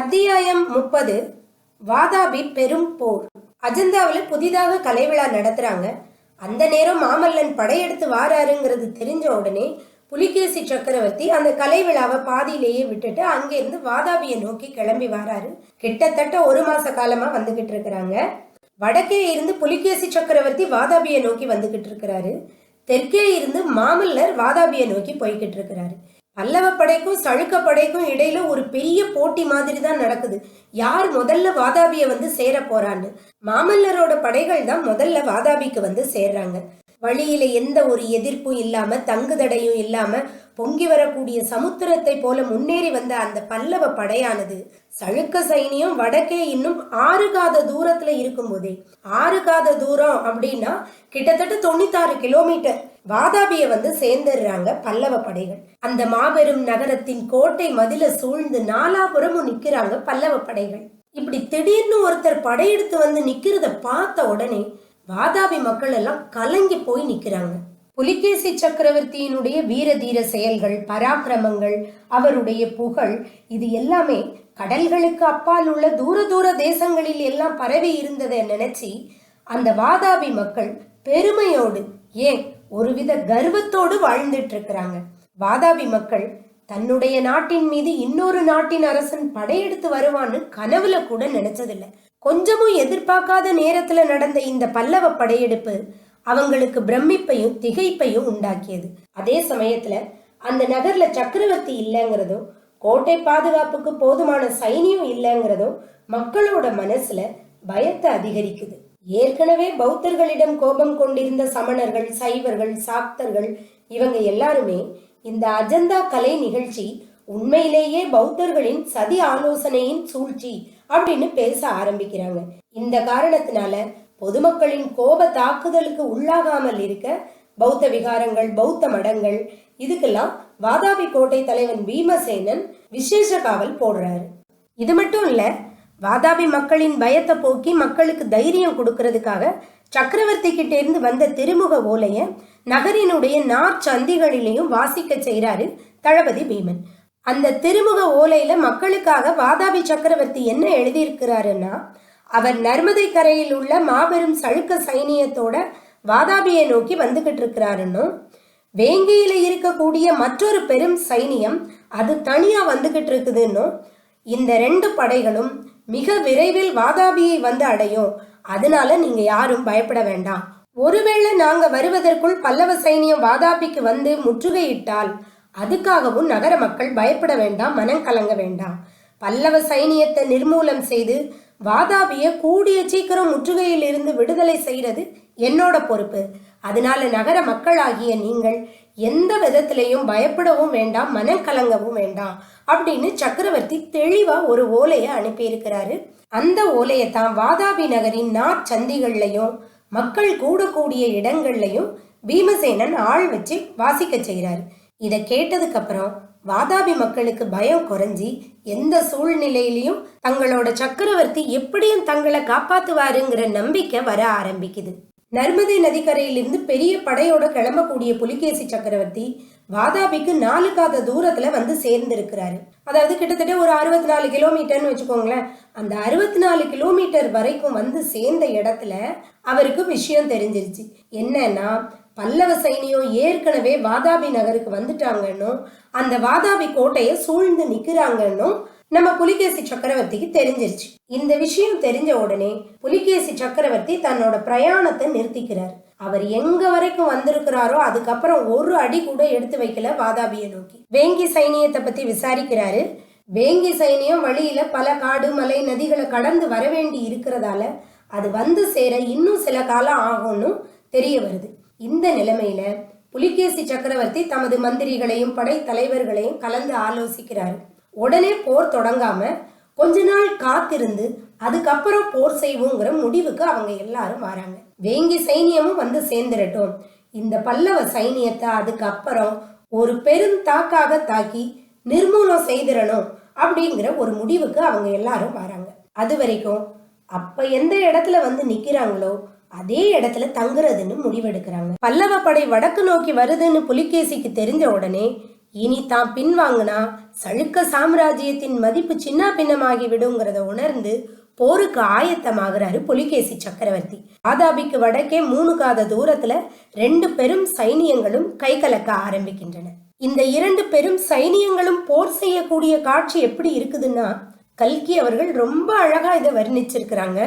அத்தியாயம் முப்பது. வாதாபி பெரும் போர். அஜந்தாவில் புதிதாக கலைவிழா நடத்துறாங்க. அந்த நேரம் மாமல்லன் படையெடுத்து வாராருங்கிறது தெரிஞ்ச உடனே புலிகேசி சக்கரவர்த்தி அந்த கலை விழாவை பாதியிலேயே விட்டுட்டு அங்கிருந்து வாதாபியை நோக்கி கிளம்பி வாராரு. கிட்டத்தட்ட ஒரு மாச காலமா வந்துகிட்டு இருக்கிறாங்க. வடக்கே இருந்து புலிகேசி சக்கரவர்த்தி வாதாபியை நோக்கி வந்துகிட்டு இருக்கிறாரு. தெற்கே இருந்து மாமல்லர் வாதாபியை நோக்கி போய்கிட்டு இருக்கிறாரு. பல்லவ படைக்கும் சழுக்க படைக்கும் இடையில ஒரு பெரிய போட்டி மாதிரி தான் நடக்குது. யார் முதல்ல வாதாபியை வந்து சேர போறான்னு? மாமல்லரோட படைகள் தான் முதல்ல வாதாபிக்கு வந்து சேர்றாங்க. வழியில எந்த ஒரு எதிர்ப்பும் இல்லாம தங்குதடையும் இல்லாம பொங்கி வரக்கூடிய சமுத்திரத்தை போல முன்னேறி வந்த அந்த பல்லவ படையானது சழுக்க சைனியம் வடக்கே இன்னும் ஆறு காத தூரத்துல இருக்கும்போதே. ஆறு காத தூரம் அப்படின்னா கிட்டத்தட்ட தொண்ணூத்தாறு கிலோமீட்டர் வாதாபிய வந்து சேர்ந்துடுறாங்க பல்லவ படைகள். அந்த மாபெரும் நகரத்தின் கோட்டை மதில சூழ்ந்து நாலாபுரமும் நிக்கிறாங்க பல்லவ படைகள் இப்படி திடீர்னு ஒருத்தர் படையெடுத்து வந்து நிக்கிறத பார்த்த உடனே வாதாபி மக்கள் எல்லாம் கலங்கி போய் நிக்கிறாங்க. புலிகேசி சக்கரவர்த்தியினுடைய வீர தீர செயல்கள் பராக்கிரமங்கள் அவருடைய புகழ் இது எல்லாமே கடல்களுக்கு அப்பால் உள்ள தூர தூர தேசங்களில் எல்லாம் பரவி இருந்ததை நினைச்சி அந்த வாதாபி மக்கள் பெருமையோடு ஏன் ஒருவித கர்வத்தோடு வாழ்ந்துட்டு இருக்கிறாங்க. வாதாபி மக்கள் தன்னுடைய நாட்டின் மீது இன்னொரு நாட்டின் அரசன் படையெடுத்து வருவான்னு கனவுல கூட நினைச்சதில்லை. கொஞ்சமும் எதிர்பார்க்காத நேரத்துல நடந்த இந்த பல்லவ படையெடுப்பு அவங்களுக்கு பிரமிப்பையும் திகைப்பையும் உண்டாக்கியது. அதே சமயத்துல அந்த நகர்ல சக்கரவர்த்தி இல்லைங்கிறதும் கோட்டை பாதுகாப்புக்கு போதுமான சைனியம் இல்லைங்கிறதும் மக்களோட மனசுல பயத்தை அதிகரிக்குது. ஏற்கனவே பௌத்தர்களிடம் கோபம் கொண்டிருந்த சமணர்கள் சைவர்கள் சாக்தர்கள் இவங்க எல்லாருமே இந்த அஜந்தா கலை நிகழ்ச்சி உண்மையிலேயே பௌத்தர்களின் சதி ஆலோசனையின் சூழ்ச்சி அப்படின்னு பேச ஆரம்பிக்கிறாங்க. இந்த காரணத்தினால பொதுமக்களின் கோப தாக்குதலுக்கு உள்ளாகாமல் இருக்க பௌத்த விகாரங்கள் பௌத்த மடங்கள் இதுக்கெல்லாம் வாதாபி கோட்டை தலைவன் பீமசேனன் விசேஷ காவல் போடுறாரு. இது மட்டும் இல்ல வாதாபி மக்களின் பயத்தை போக்கி மக்களுக்கு தைரியம் கொடுக்கறதுக்காக சக்கரவர்த்தி கிட்ட இருந்து வந்த திருமுக ஓலையை நகரினுடைய நாற்சந்திகளிலையும் வாசிக்க செய்கிறாரு தளபதி பீமன். அந்த திருமுக ஓலையில மக்களுக்காக வாதாபி சக்கரவர்த்தி என்ன எழுதியிருக்கிறாருன்னா அவர் நர்மதை கரையில் உள்ள மாபெரும் சழுக்க சைனியத்தோட வாதாபியை நோக்கி வந்துகிட்டு இருக்கிறாருன்னும் வேங்கியில இருக்கக்கூடிய மற்றொரு பெரும் சைனியம் அது தனியா வந்துகிட்டு இருக்குதுன்னும் இந்த ரெண்டு படைகளும் மிக விரைவில் வாதாபியை வந்து அடையும். அதனால நீங்க யாரும் பயப்பட வேண்டாம். ஒருவேளை நாங்க வருவதற்குள் பல்லவ சைனியம் வாதாபிக்கு வந்து முற்றுகையிட்டால் அதுக்காகவும் நகர மக்கள் பயப்பட வேண்டாம் மனம் கலங்க வேண்டாம். பல்லவ சைனியத்தை நிர்மூலம் செய்து வாதாபிய கூடிய சீக்கிரம் முற்றுகையில் இருந்து விடுதலை செய்யறது என்னோட பொறுப்பு. அதனால நகர மக்களாகிய நீங்கள் எந்த விதத்திலையும் பயப்படவும் வேண்டாம் மனம் கலங்கவும் வேண்டாம் அப்படின்னு சக்கரவர்த்தி தெளிவா ஒரு ஓலையை அனுப்பியிருக்கிறாரு. அந்த ஓலையை தான் வாதாபி நகரின் நாற்சந்திகள்லையும் மக்கள் கூடக்கூடிய இடங்கள்லையும் பீமசேனன் ஆள் வச்சு வாசிக்க செய்கிறார். இதை கேட்டதுக்கு அப்புறம் வாதாபி மக்களுக்கு பயம் குறைஞ்சி எந்த சூழ்நிலையிலையும் தங்களோட சக்கரவர்த்தி எப்படியும் தங்களை காப்பாத்துவாருங்கிற நம்பிக்கை வர ஆரம்பிக்குது. நர்மதை நதிக்கரையிலிருந்து பெரிய படையோட கிளம்பக்கூடிய புலிகேசி சக்கரவர்த்தி வாதாபிக்கு நாலு காத தூரத்துல வந்து சேர்ந்திருக்கிறாரு. அதாவது கிட்டத்தட்ட ஒரு அறுபத்தி நாலு கிலோமீட்டர்னு வச்சுக்கோங்களேன். அந்த அறுபத்தி நாலு கிலோமீட்டர் வரைக்கும் வந்து சேர்ந்த இடத்துல அவருக்கு விஷயம் தெரிஞ்சிருச்சு. என்னன்னா பல்லவ சைனியம் ஏற்கனவே வாதாபி நகருக்கு வந்துட்டாங்கன்னும் அந்த வாதாபி கோட்டையை சூழ்ந்து நிக்கிறாங்கன்னும் நம்ம புலிகேசி சக்கரவர்த்திக்கு தெரிஞ்சிருச்சு. இந்த விஷயம் தெரிஞ்ச உடனே புலிகேசி சக்கரவர்த்தி தன்னோட பிரயாணத்தை நிறுத்திக்கிறார். அவர் எங்க வரைக்கும் வந்திருக்கிறாரோ அதுக்கப்புறம் ஒரு அடி கூட எடுத்து வைக்கல வாதாபியை நோக்கி. வேங்கி சைனியத்தை பத்தி விசாரிக்கிறாரு. வேங்கி சைனியம் வழியில பல காடு மலை நதிகளை கடந்து வர வேண்டி இருக்கிறதால அது வந்து சேர இன்னும் சில காலம் ஆகும்னு தெரிய வருது. இந்த நிலைமையில புலிகேசி சக்கரவர்த்தி தமது மந்திரிகளையும் படை தலைவர்களையும் கலந்து ஆலோசிக்கிறாரு. உடனே போர் தொடங்காம கொஞ்ச நாள் காத்திருந்து அதுக்கப்புறம் போர் செய்வோங்கிற முடிவுக்கு அவங்க எல்லாரும் வராங்க. வேங்கி சைனியமும் வந்து சேர்ந்துடட்டும் இந்த பல்லவ சைனியத்தை அதுக்கப்புறம் ஒரு பெருந்தாக்காக தாக்கி நிர்மூலம் செய்திடணும் அப்படிங்கிற ஒரு முடிவுக்கு அவங்க எல்லாரும் வராங்க. அது வரைக்கும் அப்ப எந்த இடத்துல வந்து நிக்கிறாங்களோ அதே இடத்துல தங்குறதுன்னு முடிவெடுக்கிறாங்க. பல்லவ படை வடக்கு நோக்கி வருதுன்னு புலிகேசிக்கு தெரிஞ்ச உடனே இனி தான் பின்வாங்கினா சழுக்க சாம்ராஜ்யத்தின் மதிப்பு சின்ன பின்னமாகி விடுங்கிறத உணர்ந்து போருக்கு ஆயத்தமாகிறாரு புலிகேசி சக்கரவர்த்தி. வாதாபிக்கு வடக்கே மூணு காத தூரத்துல ரெண்டு பெரும் சைனியங்களும் கை கலக்க ஆரம்பிக்கின்றன. இந்த இரண்டு பெரும் சைனியங்களும் போர் செய்யக்கூடிய காட்சி எப்படி இருக்குதுன்னா கல்கி அவர்கள் ரொம்ப அழகா இதை வர்ணிச்சிருக்கிறாங்க.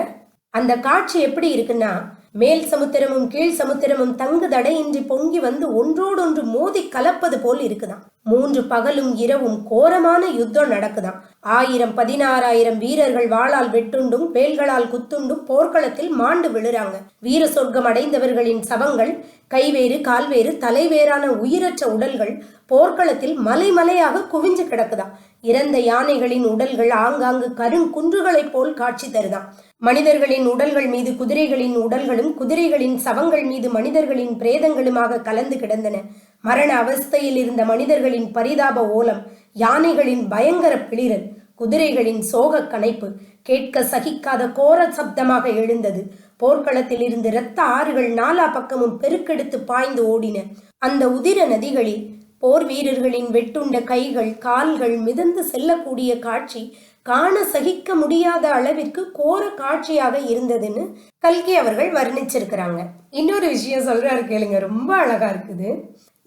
அந்த காட்சி எப்படி இருக்குன்னா மேல் சமுத்திரமும் கீழ் சமுத்திரமும் தங்கு தடையின்றி பொங்கி வந்து ஒன்றோடொன்று மோதி கலப்பது போல் இருக்குதாம். மூன்று பகலும் இரவும் கோரமான யுத்தம் நடக்குதாம். ஆயிரம் பதினாறாயிரம் வீரர்கள் வாளால் வெட்டுண்டும் வேல்களால் குத்துண்டும் போர்க்களத்தில் மாண்டு விழுறாங்க. வீர சொர்க்கம் அடைந்தவர்களின் சவங்கள் கைவேறு கால்வேறு தலைவேறான உயிரற்ற உடல்கள் போர்க்களத்தில் மலை மலையாக குவிஞ்சு கிடக்குதாம். இறந்த யானைகளின் உடல்கள் ஆங்காங்கு கருங்குன்றுகளைப் போல் காட்சி தருதாம். மனிதர்களின் உடல்கள் மீது குதிரைகளின் உடல்களும் குதிரைகளின் சவங்கள் மீது மனிதர்களின் பிரேதங்களுமாக கலந்து கிடந்தன. மரண அவஸ்தையில் இருந்த மனிதர்களின் பரிதாப ஓலம் யானைகளின் பயங்கர பிளிரல் குதிரைகளின் சோக கனைப்பு கேட்க சகிக்காத கோர சப்தமாக எழுந்தது. போர்க்களத்தில் இருந்து இரத்த ஆறுகள் நாலா பக்கமும் பெருக்கெடுத்து பாய்ந்து ஓடின அந்த உதிர நதிகளில் போர் வீரர்களின் வெட்டுண்ட கைகள் கால்கள் மிதந்து செல்லக்கூடிய காட்சி காண சகிக்க முடியாத அளவிற்கு கோர காட்சியாக இருந்ததுன்னு கல்கி அவர்கள் வர்ணிச்சிருக்கிறாங்க. இன்னொரு விஷயம் சொல்றாரு கேளுங்க ரொம்ப அழகா இருக்குது.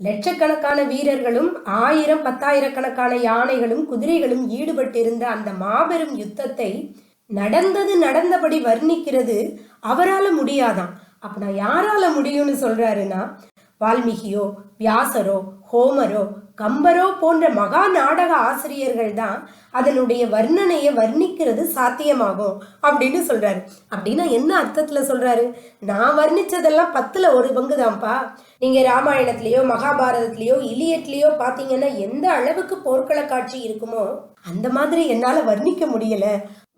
லட்சக்கணக்கான வீரர்களும் ஆயிரம் பத்தாயிரக்கணக்கான யானைகளும் குதிரைகளும் ஈடுபட்டிருந்த அந்த மாபெரும் யுத்தத்தை நடந்தது நடந்தபடி வர்ணிக்கிறது அவரால முடியாதாம் அப்ப யாரால முடியும்னு சொல்றாருன்னா வால்மீகியோ வியாசரோ ஹோமரோ கம்பரோ போன்ற மகா நாடக ஆசிரியர்கள் தான் அதனுடைய வர்ணனையை வர்ணிக்கிறது சாத்தியமாகும் அப்படின்னு சொல்றாரு. அப்படின்னா என்ன அர்த்தத்துல சொல்றாரு? நான் வர்ணிச்சதெல்லாம் பத்துல ஒரு பங்கு தான்ப்பா நீங்க ராமாயணத்திலயோ மகாபாரதத்திலயோ இலியட்லயோ பாத்தீங்கன்னா எந்த அளவுக்கு போர்க்கள காட்சி இருக்குமோ அந்த மாதிரி என்னால வர்ணிக்க முடியல.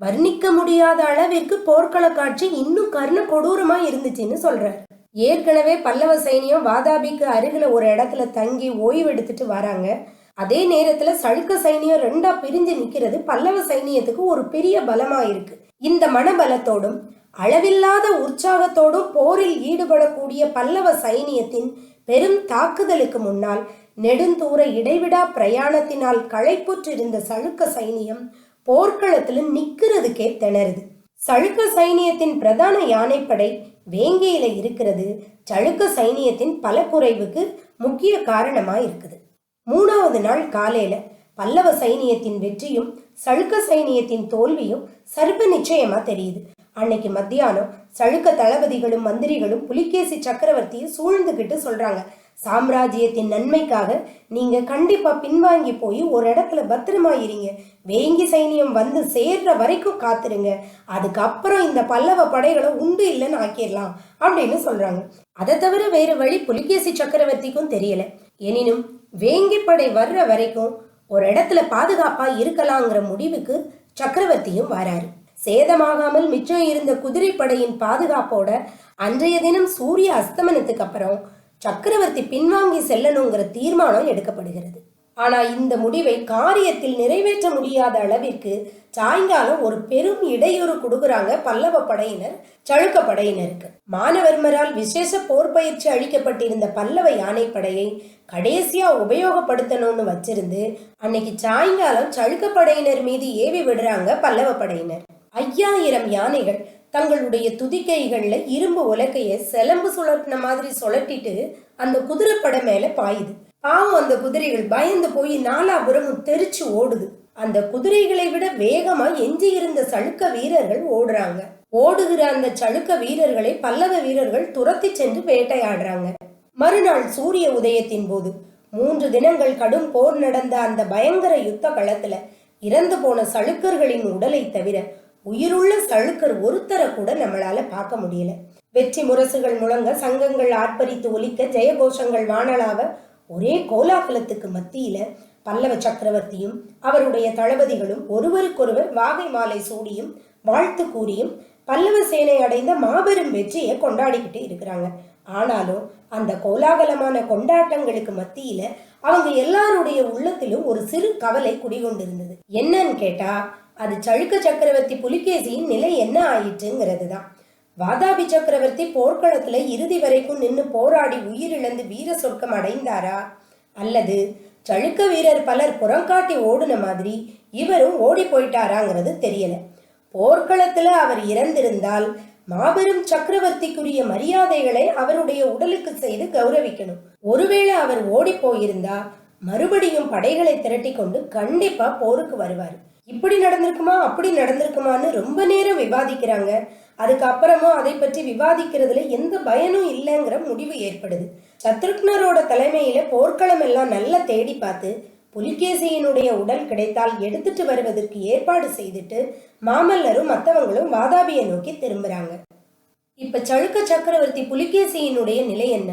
வர்ணிக்க முடியாத அளவிற்கு போர்க்கள காட்சி இன்னும் கர்ண கொடூரமா இருந்துச்சுன்னு சொல்றாரு. ஏற்கனவே பல்லவ சைனியம் வாதாபிக்கு அருகில் ஒரு இடத்துல தங்கி ஓய்வு எடுத்துட்டு வராங்க. அதே நேரத்துல சழுக்க சைனியம் ரெண்டா பிரிஞ்சு நிக்கிறது பல்லவ சைனியத்துக்கு ஒரு பெரிய பலமா இருக்கு. இந்த மனபலத்தோடும் அளவில்லாத உற்சாகத்தோடும் போரில் ஈடுபடக்கூடிய பல்லவ சைனியத்தின் பெரும் தாக்குதலுக்கு முன்னால் நெடுந்தூர இடைவிடா பிரயாணத்தினால் களைப்புற்றிருந்த சழுக்க சைனியம் போர்க்களத்துல நிக்கிறதுக்கே திணறுது. சழுக்க சைனியத்தின் பிரதான யானைப்படை வேங்கையில இருக்கிறது சழுக்க சைனியத்தின் பல குறைவுக்கு முக்கிய காரணமாக இருக்குது மூணாவது நாள் காலையில பல்லவ சைனியத்தின் வெற்றியும் சழுக்க சைனியத்தின் தோல்வியும் சர்ப்ப நிச்சயமா தெரியுது. அன்னைக்கு மத்தியானம் சழுக்க தளபதிகளும் மந்திரிகளும் புலிகேசி சக்கரவர்த்தியை சூழ்ந்துகிட்டு சொல்றாங்க. சாம்ராஜ்யத்தின் நன்மைக்காக நீங்க கண்டிப்பா பின்வாங்கி போய் ஒரு இடத்துல பத்திரமா இருங்க வேங்கி சைனியம் வந்து சேர்ற வரைக்கும் காத்துருங்க. அதுக்கப்புறம் இந்த பல்லவ படைகளை உண்டு இல்லைன்னு ஆக்கிடலாம் அப்படின்னு சொல்றாங்க. அதை தவிர வேறு வழி புலிகேசி சக்கரவர்த்திக்கும் தெரியல. எனினும் வேங்கி படை வர்ற வரைக்கும் ஒரு இடத்துல பாதுகாப்பா இருக்கலாங்கிற முடிவுக்கு சக்கரவர்த்தியும் வராரு. சேதமாகாமல் மிச்சம் இருந்த குதிரைப்படையின் பாதுகாப்போட அன்றைய தினம் சூரிய அஸ்தமனத்துக்கு அப்புறம் சக்கரவர்த்தி பின்வாங்கி செல்லணுங்கிற தீர்மானம் எடுக்கப்படுகிறது. ஆனால் இந்த முடிவை காரியத்தில் நிறைவேற்ற முடியாத அளவிற்கு சாயங்காலம் ஒரு பெரும் இடையூறு கொடுக்குறாங்க பல்லவ படையினர் சழுக்க படையினருக்கு மானவர்மரால் விசேஷ போர் பயிற்சி அளிக்கப்பட்டிருந்த பல்லவ யானைப்படையை கடைசியா உபயோகப்படுத்தணும்னு வச்சிருந்து அன்னைக்கு சாயங்காலம் சழுக்க படையினர் மீது ஏவி விடுறாங்க பல்லவ படையினர் ஐயாயிரம் யானைகள் தங்களுடைய துதிக்கைகள்ல இரும்பு உலக்கையை செலம்பு சுழட்டின மாதிரி சுழட்டிட்டு அந்த குதிரைப்படை மேல பாயுது. பாவம் அந்த குதிரைகள் பயந்து போய் நாலாபுரமும் தெரிச்சு ஓடுது. அந்த குதிரைகளை விட வேகமா எஞ்சி இருந்த சழுக்க வீரர்கள் ஓடுறாங்க. ஓடுகிற அந்த சழுக்க வீரர்களை பல்லவ வீரர்கள் துரத்தி சென்று வேட்டையாடுறாங்க. மறுநாள் சூரிய உதயத்தின் போது மூன்று தினங்கள் கடும் போர் நடந்த அந்த பயங்கர யுத்த களத்துல இறந்து போன சழுக்கர்களின் உடலை தவிர உயிருள்ள சழுக்கர் ஒருத்தரை கூட நம்மளால பார்க்க முடியல. வெற்றி முரசுகள் முழங்க சங்கங்கள் ஆர்ப்பரித்து ஒலிக்க ஜெயகோஷங்கள் வானலாவ ஒரே கோலாகலத்துக்கு மத்தியில பல்லவ சக்கரவர்த்தியும் அவருடைய தளபதிகளும் ஒருவருக்கொருவர் வாகை மாலை சூடியும் வாழ்த்து கூறியும் பல்லவ சேனை அடைந்த மாபெரும் வெற்றியை கொண்டாடிக்கிட்டு இருக்கிறாங்க. ஆனாலும் அந்த கோலாகலமான கொண்டாட்டங்களுக்கு மத்தியில அவங்க எல்லாருடைய உள்ளத்திலும் ஒரு சிறு கவலை குடிகொண்டிருந்தது. என்னன்னு கேட்டா அது சழுக்க சக்கரவர்த்தி புலிகேசியின் நிலை என்ன ஆயிற்றுங்கிறது தான் வாதாபி சக்கரவர்த்தி போர்க்களத்துல இறுதி வரைக்கும் நின்று போராடி உயிரிழந்து வீர சொர்க்கம் அடைந்தாரா? அல்லது சழுக்க வீரர் பலர் புறங்காட்டி ஓடுன மாதிரி இவரும் ஓடி போயிட்டாராங்கிறது தெரியல. போர்க்களத்துல அவர் இறந்திருந்தால் மாபெரும் சக்கரவர்த்திக்குரிய மரியாதைகளை அவருடைய உடலுக்கு செய்து கௌரவிக்கணும். ஒருவேளை அவர் ஓடி போயிருந்தா மறுபடியும் படைகளை திரட்டி கொண்டு கண்டிப்பா போருக்கு வருவார். இப்படி நடந்திருக்குமா அப்படி நடந்திருக்குமான்னு ரொம்ப நேரம் விவாதிக்கிறாங்க. அதுக்கப்புறமும் அதை பற்றி விவாதிக்கிறதுல எந்த பயனும் இல்லைங்கிற முடிவு ஏற்படுது. சத்ருக்னரோட தலைமையில போர்க்களம் எல்லாம் நல்லா தேடி பார்த்து புலிகேசியினுடைய உடல் கிடைத்தால் எடுத்துட்டு வருவதற்கு ஏற்பாடு செய்துட்டு மாமல்லரும் மற்றவங்களும் வாதாபியை நோக்கி திரும்புறாங்க. இப்ப சழுக்க சக்கரவர்த்தி புலிகேசியினுடைய நிலை என்ன?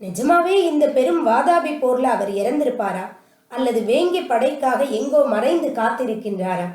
நிஜமாவே இந்த பெரும் வாதாபி போர்ல அவர் இறந்திருப்பாரா? அல்லது வேங்கி படைக்காக எங்கோ மறைந்து காத்திருக்கின்றாரா?